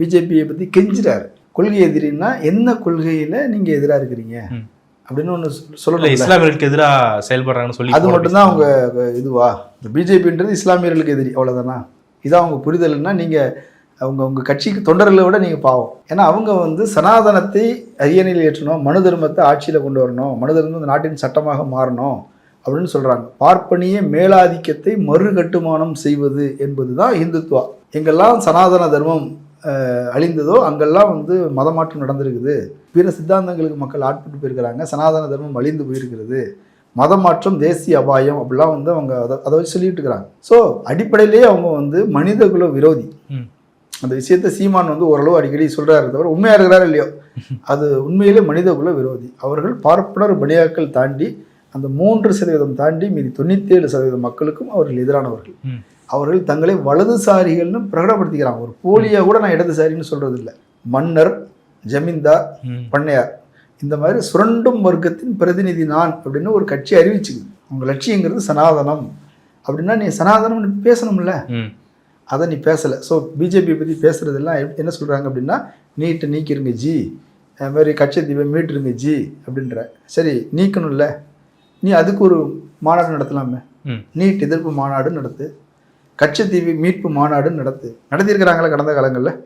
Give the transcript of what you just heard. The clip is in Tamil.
பிஜேபியை பற்றி கெஞ்சுறாரு. கொள்கை எதிரின்னா என்ன கொள்கையில் நீங்கள் எதிராக இருக்கிறீங்க. அப்படின்னு ஒன்று சொல்லணும் இஸ்லாமியர்களுக்கு எதிராக செயல்படுறாங்கன்னு சொல்லி அது மட்டும்தான் அவங்க இதுவா? இந்த பிஜேபின்றது இஸ்லாமியர்களுக்கு எதிரி அவ்வளோதானா இதான் அவங்க புரிதல்னா நீங்கள் அவங்க உங்கள் கட்சிக்கு தொண்டர்களை விட நீங்கள் பாவம். ஏன்னா அவங்க வந்து சனாதனத்தை அரியணையில் ஏற்றணும் மனு தர்மத்தை ஆட்சியில் கொண்டு வரணும் மனு தர்மம் இந்த நாட்டின் சட்டமாக மாறணும் அப்படின்னு சொல்கிறாங்க பார்ப்பனிய மேலாதிக்கத்தை மறு கட்டுமானம் செய்வது என்பது தான் இந்துத்துவா எங்கெல்லாம் சனாதன தர்மம் அழிந்ததோ அங்கெல்லாம் வந்து மதமாற்றம் நடந்திருக்குது. பிற சித்தாந்தங்களுக்கு மக்கள் ஆட்பட்டு போயிருக்கிறாங்க. சனாதன தர்மம் அழிந்து போயிருக்கிறது. மதமாற்றம் தேசிய அபாயம் அப்படிலாம் வந்து அவங்க அதை அதை வச்சு சொல்லிட்டு இருக்கிறாங்க. ஸோ அடிப்படையிலேயே அவங்க வந்து மனிதகுல விரோதி. அந்த விஷயத்தை சீமான் வந்து ஓரளவு அடிக்கடி சொல்றாரு தவிர உண்மையா இருக்கிறாரோ இல்லையோ? அது உண்மையிலே மனிதகுல விரோதி. அவர்கள் பார்ப்பனர் பணியாக்கள் தாண்டி அந்த மூன்று சதவீதம் தாண்டி மீதி தொண்ணூற்றி ஏழு சதவீதம் மக்களுக்கும் அவர்கள் எதிரானவர்கள். அவர்கள் தங்களை வலதுசாரிகள்னு பிரகடப்படுத்திக்கிறாங்க ஒரு போலியா கூட நான் இடதுசாரின்னு சொல்றது இல்லை மன்னர் ஜமீன்தார். பண்ணையார். இந்த மாதிரி சுரண்டும் வர்க்கத்தின் பிரதிநிதி நான் அப்படின்னு ஒரு கட்சி அறிவிச்சுக்குது. உங்க லட்சியங்கிறது சனாதனம். அப்படின்னா நீ சனாதனம் பேசணும்ல. அதை நீ பேசலை. ஸோ பிஜேபி பற்றி பேசுகிறதெல்லாம் என்ன சொல்கிறாங்க அப்படின்னா நீட்டை நீக்கிருங்க ஜி. அது மாதிரி கட்சத்தீவை மீட்டுருங்க ஜி. அப்படின்ற. சரி நீக்கணும்ல. நீ அதுக்கு ஒரு மாநாடு நடத்தலாமே. நீட் எதிர்ப்பு மாநாடு நடத்து. கச்சத்தீவு மீட்பு மாநாடு நடத்து நடத்தியிருக்கிறாங்களா கடந்த காலங்களில்?